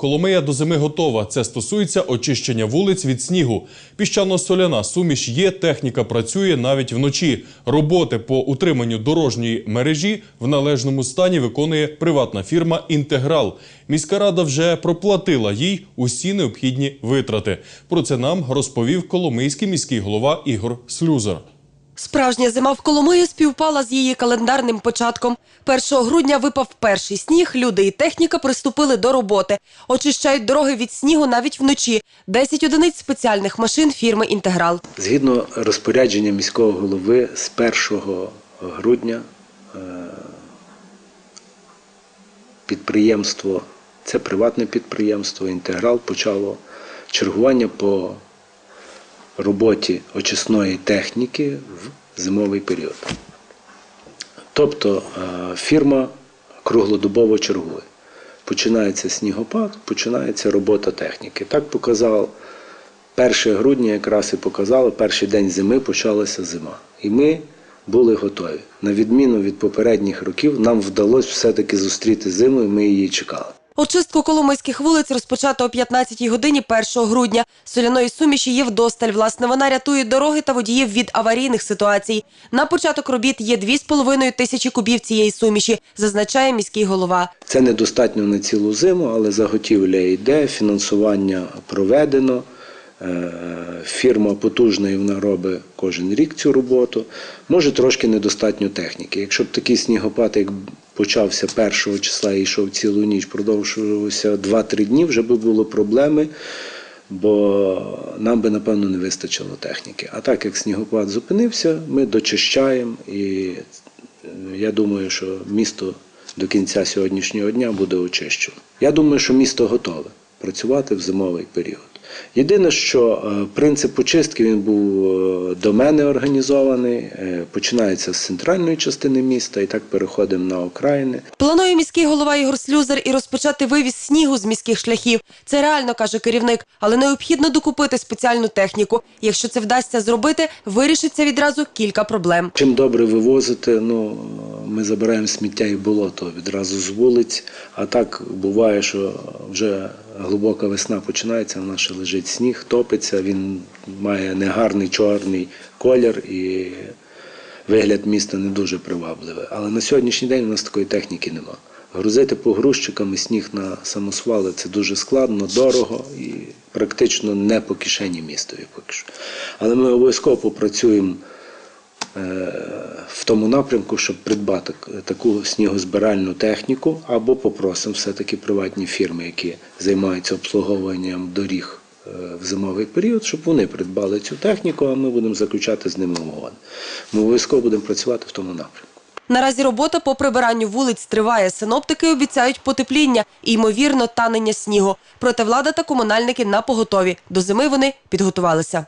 Коломия до зими готова. Це стосується очищення вулиць від снігу. Піщано-соляна суміш є, техніка працює навіть вночі. Роботи по утриманню дорожньої мережі в належному стані виконує приватна фірма Інтеграл. Міська рада вже проплатила їй усі необхідні витрати. Про це нам розповів Коломийський міський голова Ігор Слюзар. Справжня зима в Коломиї співпала з її календарним початком. 1 грудня випав перший сніг, люди і техніка приступили до роботи. Очищають дороги від снігу навіть вночі. 10 одиниць спеціальних машин фірми «Інтеграл». Згідно розпорядження міського голови з 1 грудня е, підприємство, це приватне підприємство Інтеграл почало чергування по роботі очисної техніки в зимовий період. Тобто е, фірма круглодобово чергує. Починається снігопад, починається робота техніки. Так показав 1 грудня якраз і показало, перший день зими почалася зима. І ми були готові. На відміну від попередніх років, нам вдалося все-таки зустріти зиму, і ми її чекали. Очистку коломийських вулиць розпочато о 15-й годині 1 грудня. Соляної суміші є вдосталь. Власне, вона рятує дороги та водіїв від аварійних ситуацій. На початок робіт є 2,5 тисячі кубів цієї суміші, зазначає міський голова. Це недостатньо на цілу зиму, але заготівля йде, фінансування проведено. Е, Фірма потужна і вона робить кожен рік цю роботу. Може трошки недостатньо техніки. Якщо б такий снігопад, як почався 1 числа і йшов цілу ніч, продовжувався 2-3 дні, вже би було проблеми, бо нам би напевно не вистачило техніки. А так як снігопад зупинився, ми дочищаємо і е, я думаю, що місто до кінця сьогоднішнього дня буде очищено. Я думаю, що місто готове працювати в зимовий період. Єдине, що е, принцип очистки він був е, до мене організований, е, починається з центральної частини міста і так переходимо на окраїни. Планує міський голова Ігор Слюзар і розпочати вивіз снігу з міських шляхів. Це реально, каже керівник, але необхідно докупити спеціальну техніку. Якщо це вдасться зробити, вирішиться відразу кілька проблем. Чим добре вивозити, ну ми забираємо сміття і болото відразу з вулиць. А так буває, що вже глибока весна починається, в нас лежить сніг, топиться, він має негарний чорний колір і вигляд міста не дуже привабливий. Але на сьогоднішній день у нас такої техніки нема. Грузити погрузчиками сніг на самосвали це дуже складно, дорого і практично не по кишені містові поки що. Але ми обов'язково попрацюємо в тому напрямку, щоб придбати таку снігозбиральну техніку, або попросимо все-таки приватні фірми, які займаються обслуговуванням доріг е, в зимовий період, щоб вони придбали цю техніку, а ми будемо заключати з ними угоди. Ми обов'язково будемо працювати в тому напрямку. Наразі робота по прибиранню вулиць триває. Синоптики обіцяють потепління і, ймовірно, танення снігу. Проте влада та комунальники на поготові. До зими вони підготувалися.